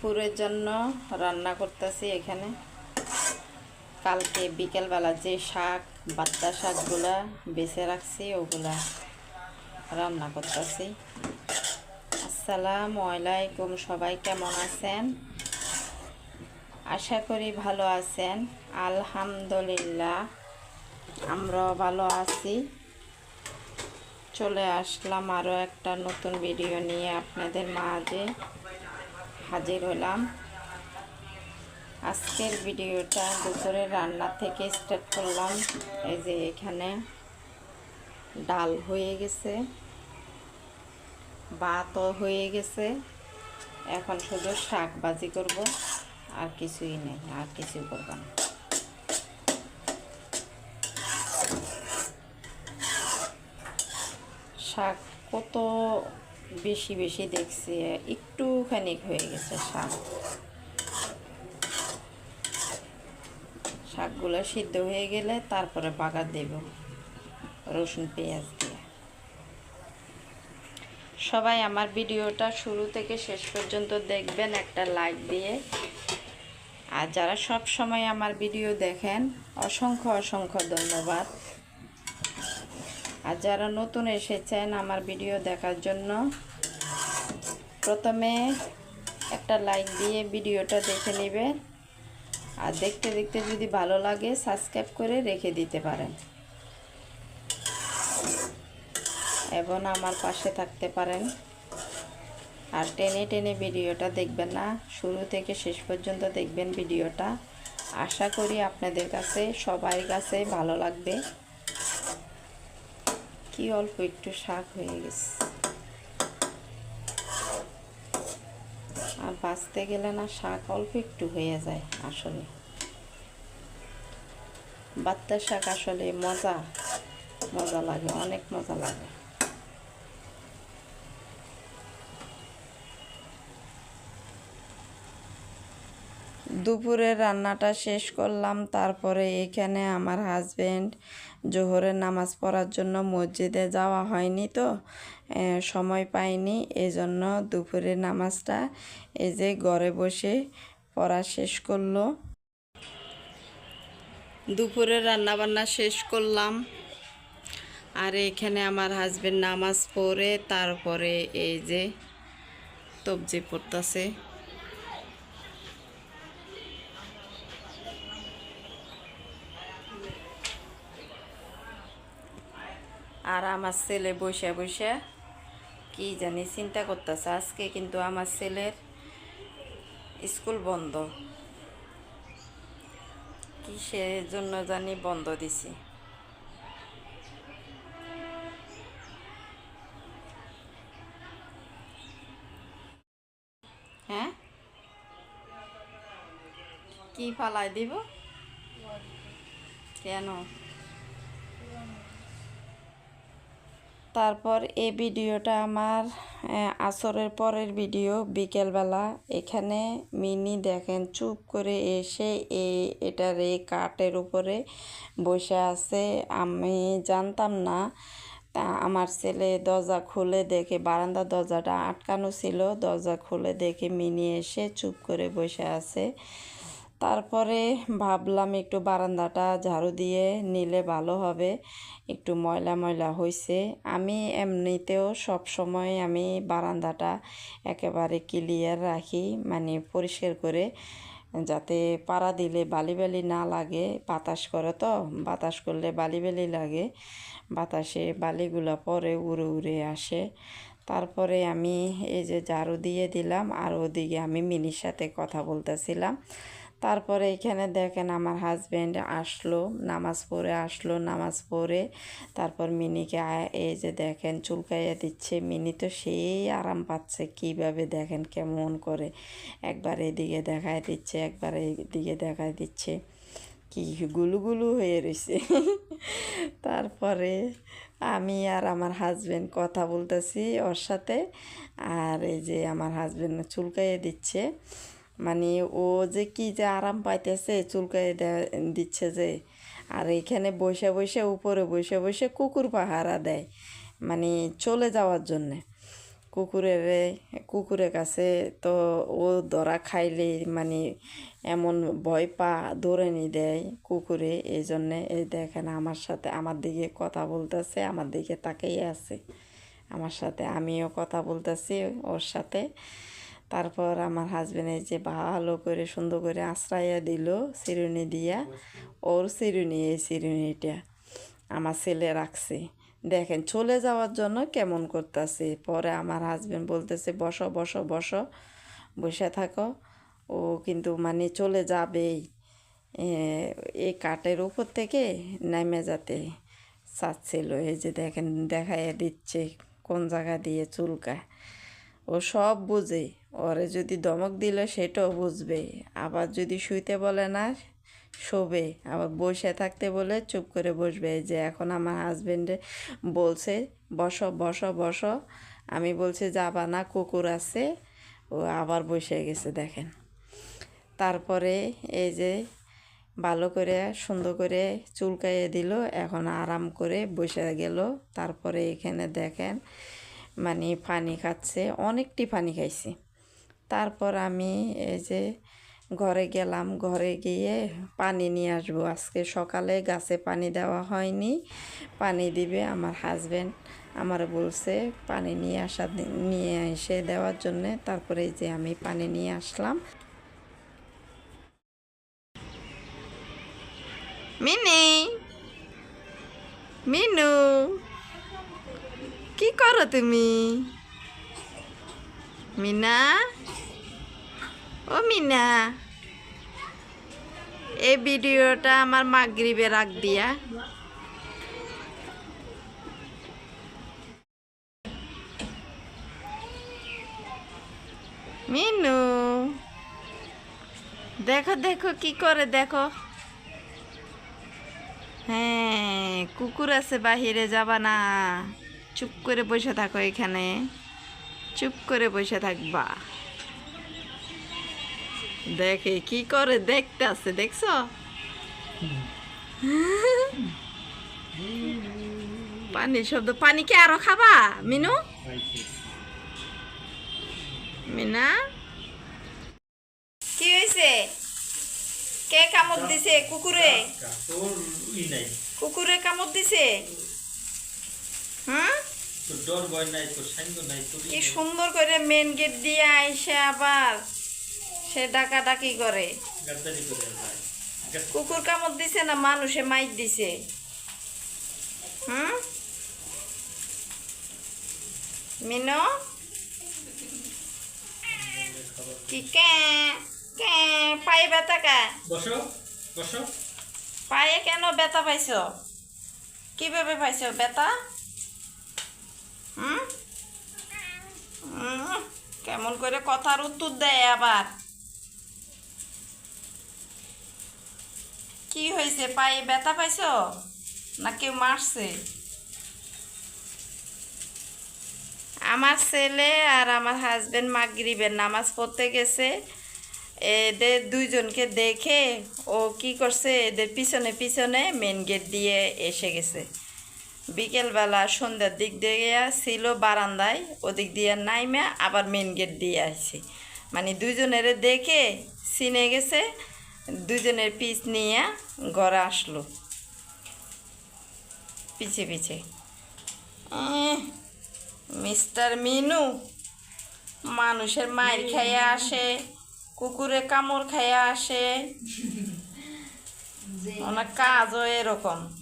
দুপুরের জন্য রান্না করতেছি এখানে। কালকে বিকেলবেলা যে শাক বাত্তা শাকগুলা বেছে রাখছি, ওগুলা রান্না করতেছি। আসসালামু আলাইকুম, সবাই কেমন আছেন? আশা করি ভালো আছেন। আলহামদুলিল্লাহ, আমরাও ভালো আছি। চলে আসলাম আরও একটা নতুন ভিডিও নিয়ে আপনাদের মাঝে। হাজির হলাম। আজকের ভিডিওটা দুপুরে রান্না থেকে স্টার্ট করলাম। এই যে এখানে ডাল হয়ে গেছে, ভাতও হয়ে গেছে। এখন শুধু শাক ভাজি করব, আর কিছুই নেই, আর কিছুই করব না। শাক কত বেশি বেশি দেখছি, একটুখানি হয়ে গেছে শাক। শাকগুলো সিদ্ধ হয়ে গেলে তারপরে বাগার দেব, রসুন, পেঁয়াজ দিয়ে। সবাই আমার ভিডিওটা শুরু থেকে শেষ পর্যন্ত দেখবেন একটা লাইক দিয়ে। আর যারা সব সময় আমার ভিডিও দেখেন, অসংখ্য অসংখ্য ধন্যবাদ। আর যারা নতুন এসেছেন আমার ভিডিও দেখার জন্য, প্রথমে একটা লাইক দিয়ে ভিডিওটা দেখে নেবেন। আর দেখতে দেখতে যদি ভালো লাগে সাবস্ক্রাইব করে রেখে দিতে পারেন। এবং আমার পাশে থাকতে পারেন। আর টেনে টেনে ভিডিওটা দেখবেন না, শুরু থেকে শেষ পর্যন্ত দেখবেন ভিডিওটা। আশা করি আপনাদের কাছে, সবাই কাছে ভালো লাগবে। কি অল্প একটু শাক হয়ে গেছে। আর বাঁচতে গেলে না শাক অল্প একটু হয়ে যায় আসলে। বাচ্চা শাক আসলে মজা মজা লাগে, অনেক মজা লাগে। দুপুরের রান্নাটা শেষ করলাম, তারপরে এখানে আমার হাজবেন্ড জোহরের নামাজ পড়ার জন্য মসজিদে যাওয়া হয়নি তো সময় পাইনি এই জন্য দুপুরের নামাজটা এই যে ঘরে বসে পড়া শেষ করল। দুপুরের রান্নাবান্না শেষ করলাম, আর এখানে আমার হাজবেন্ড নামাজ পড়ে, তারপরে এই যে তবজি পড়তেছে। আর আমার ছেলে বসে বসে কি জানি চিন্তা করতেছে। আজকে কিন্তু আমার ছেলের স্কুল বন্ধ। কিসের জন্য জানি বন্ধ দিছি। হ্যাঁ? কি ফালাই দিব? কেন? তারপর এই ভিডিওটা আমার আসরের পরের ভিডিও বিকেলবেলা। এখানে মিনি দেখেন চুপ করে এসে এই এটার এই কাঠের উপরে বসে আছে। আমি জানতাম না, তা আমার ছেলে দরজা খুলে দেখে বারান্দার দরজাটা আটকানো ছিল। দরজা খুলে দেখে মিনি এসে চুপ করে বসে আছে। তারপরে ভাবলাম একটু বারান্দাটা ঝাড়ু দিয়ে নিলে ভালো হবে। একটু ময়লা ময়লা হয়েছে আমি এমনিতেও সব সময় আমি বারান্দাটা একেবারে ক্লিয়ার রাখি মানে পরিষ্কার করে, যাতে পাড়া দিলে বালি বালি না লাগে। বাতাস করে তো, বাতাস করলে বালি বালি লাগে। বাতাসে বালিগুলো পরে উড়ে উড়ে আসে। তারপরে আমি এই যে ঝাড়ু দিয়ে দিলাম, আর ওদিকে আমি মিনির সাথে কথা বলতেছিলাম। তারপরে এখানে দেখেন আমার হাজব্যান্ড আসলো, নামাজ পড়ে আসলো, নামাজ পড়ে তারপর মিনিকে এই যে দেখেন চুলকাইয়া দিচ্ছে, মিনি তো সেই আরাম পাচ্ছে কীভাবে দেখেন কেমন করে। একবার এদিকে দেখায় দিচ্ছে, একবার এদিকে দেখায় দিচ্ছে, কি গুলুগুলু হয়ে রয়েছে তারপরে আমি আর আমার হাজব্যান্ড কথা বলতেছি ওর সাথে, আর এই যে আমার হাজব্যান্ড চুলকাইয়ে দিচ্ছে। মানে ও যে কি যে আরাম পাইতেছে চুলকাইয়ে দে- দিচ্ছে যে, আর এখানে বসে বসে, উপরে বসে বসে কুকুর পাহারা দেয় মানে চলে যাওয়ার জন্যে। কুকুরের কুকুরের কাছে তো ও ধরা খাইলে মানে এমন ভয় পা দৌড়ে নি দেয় কুকুরে, এই জন্যে এই দেখেন আমার সাথে আমার দিকে কথা বলতেছে, আমার দিকে তাকেই আছে। আমার সাথে আমিও কথা বলতেছি ওর সাথে। তারপর আমার হাজবেন্ড এই যে ভালো করে সুন্দর করে আশ্রয়া দিল চিরুনি দিয়া। ওর চিরুনি এই চিরুনিটা আমার ছেলে রাখছে। দেখেন, চলে যাওয়ার জন্য কেমন করতেছে? পরে আমার হাজবেন্ড বলতেছে, বসো বসো বসো, বসে থাকো। ও কিন্তু মানে চলে যাবেই। এই কাঠের উপর থেকে নেমে যাতে চাচ্ছিল। এই যে দেখেন, দেখাইয়া দিচ্ছে কোন জায়গা দিয়ে চুলকায় ও সব বুঝে। ওরে যদি দমক দিলে, সেটাও বুঝবে। আবার যদি শুইতে বলে না, শোবে। আবার বসে থাকতে বলে চুপ করে বসবে। যে এখন আমার হাজবেন্ডে বলছে, বসো বসো বসো। আমি বলছি, যাবা না, কুকুর আছে। ও আবার বসে গেছে, দেখেন। তারপরে এই যে ভালো করে, সুন্দর করে চুলকাইয়ে দিল। এখন আরাম করে বসে গেল। তারপরে এখানে দেখেন মানে পানি খাচ্ছে, অনেকটি পানি খাইছি। তারপর আমি এই যে ঘরে গেলাম, ঘরে গিয়ে পানি নিয়ে আসব। আজকে সকালে গাছে পানি দেওয়া হয়নি, পানি দিবে আমার হাজব্যান্ড আমার বলছে পানি নিয়ে আসা, নিয়ে এসে দেওয়ার জন্যে। তারপরে যে আমি পানি নিয়ে আসলাম। মিনি! মিনু! করো তুমি? মিনা? ও মিনা। এই ভিডিওটা আমার মাগরিবে রাখ দিয়া। মিনু, দেখো দেখো কি করে, দেখো। হ্যাঁ কুকুর আছে বাহিরে, যাবা না। চুপ করে বসে থাকো এখানে। চুপ করে বসে থাকবা। দেখে কি করে? দেখতে আছে দেখছ? পানি শব্দ। পানি কি আরও খাবা মিনু? মিনা? কি হয়েছে কে কামড় দিছে কুকুরে? কুকুরে কামড় দিছে? হুম ই কি সুন্দর করে মেন গেট দিয়ে আইসে আবার। সে করে। গাদ্দারি করে কুকুর কামড় দিছে না মানুষে মাইর দিছে। হুম মিনো? কি কে? কে? পায়ে ব্যথা কা? বসো বসো। পায়ে কেন ব্যথা পাইছো? কীভাবে পাইছো ব্যথা হুম হুম, কেমন করে কথার উত্তর দেয় আবার? কি হয়েছে? পায়ে ব্যথা পাইছো? না কেউ মারছে? আমার ছেলে আর আমার হাজবেন্ড মাগরিবের নামাজ পড়তে গেছে। এদের দুইজনকে দেখে ও কি করছে? এদের পিছনে পিছনে মেন গেট দিয়ে এসে গেছে। বিকেলবেলা সন্ধ্যার দিক দিয়ে ছিল বারান্দায় ওদিক দিয়ে নাইমে আবার মেন গেট দিয়ে আসছে মানে দুজনের দেখে চিনে গেছে দুজনের পিছ নিয়ে ঘরে আসলো। পিছে পিছে। মিস্টার মিনু মানুষের মায়ের খাইয়া আসে কুকুরে কামড় খাইয়া আসে। ওনার কাজও এরকম।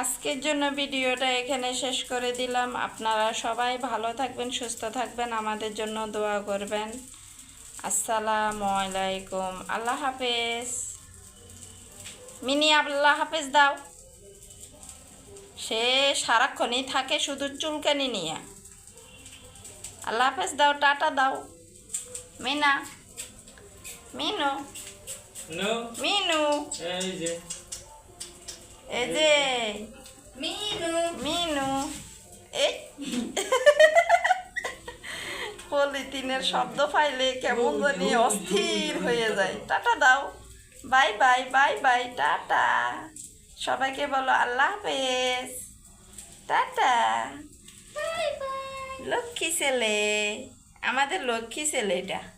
আজকের জন্য ভিডিওটা এখানে শেষ করে দিলাম। আপনারা সবাই ভালো থাকবেন, সুস্থ থাকবেন, আমাদের জন্য দোয়া করবেন। আসসালামু আলাইকুম। আল্লাহ হাফেজ। মিনি, আল্লাহ হাফেজ দাও। সে সারাক্ষণই থাকে শুধু চুলকানি নিয়ে। আল্লাহ হাফেজ দাও টাটা দাও। মিনা মিনু মিনু? এই যে। মিনু। মিনু। এই। পলিতে তিনের শব্দ পাইলে কেমন জানি অস্থির হয়ে যায়। টাটা দাও। Bye bye bye bye tata. সবাইকে বলো আল্লাহ হাফেজ। টাটা। লক্ষ্মী ছেলে। আমাদের লক্ষ্মী ছেলে এটা